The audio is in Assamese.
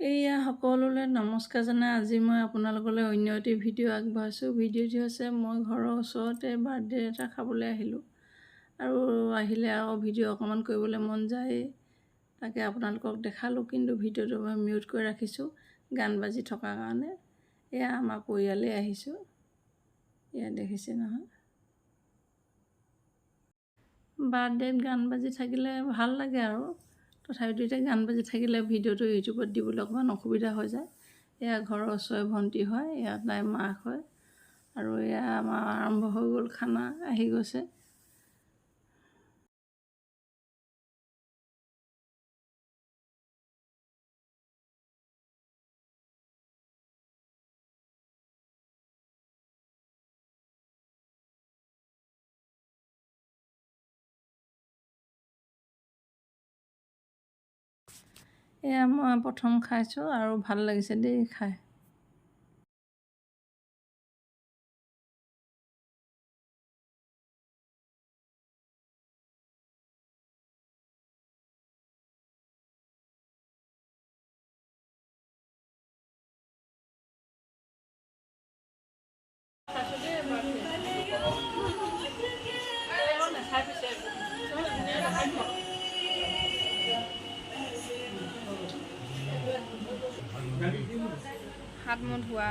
এইয়া সকলোলৈ নমস্কাৰ জনাই আজি মই আপোনালোকলৈ অন্য এটি ভিডিঅ' আগবঢ়াইছোঁ। ভিডিঅ'টি হৈছে মই ঘৰৰ ওচৰতে বাৰ্থডে এটা খাবলৈ আহিলোঁ আৰু আহিলে আৰু ভিডিঅ' অকণমান কৰিবলৈ মন যায়েই। তাকে আপোনালোকক দেখালোঁ কিন্তু ভিডিঅ'টো মই মিউট কৰি ৰাখিছোঁ গান বাজি থকাৰ কাৰণে। এয়া আমাৰ পৰিয়ালেই আহিছোঁ। এয়া দেখিছে নহয়। বাৰ্থডেত গান বাজি থাকিলে ভাল লাগে আৰু। তথাপিতো এতিয়া গান বাজি থাকিলে ভিডিঅ'টো ইউটিউবত দিবলৈ অকণমান অসুবিধা হৈ যায়। এয়া ঘৰৰ ওচৰৰে ভণ্টি হয় এয়া তাই মাক হয়। আৰু এয়া আমাৰ আৰম্ভ হৈ গ'ল খানা আহি গৈছে। এয়া মই প্ৰথম খাইছোঁ আৰু ভাল লাগিছে দেই খাই। হাত মুখ ধোয়া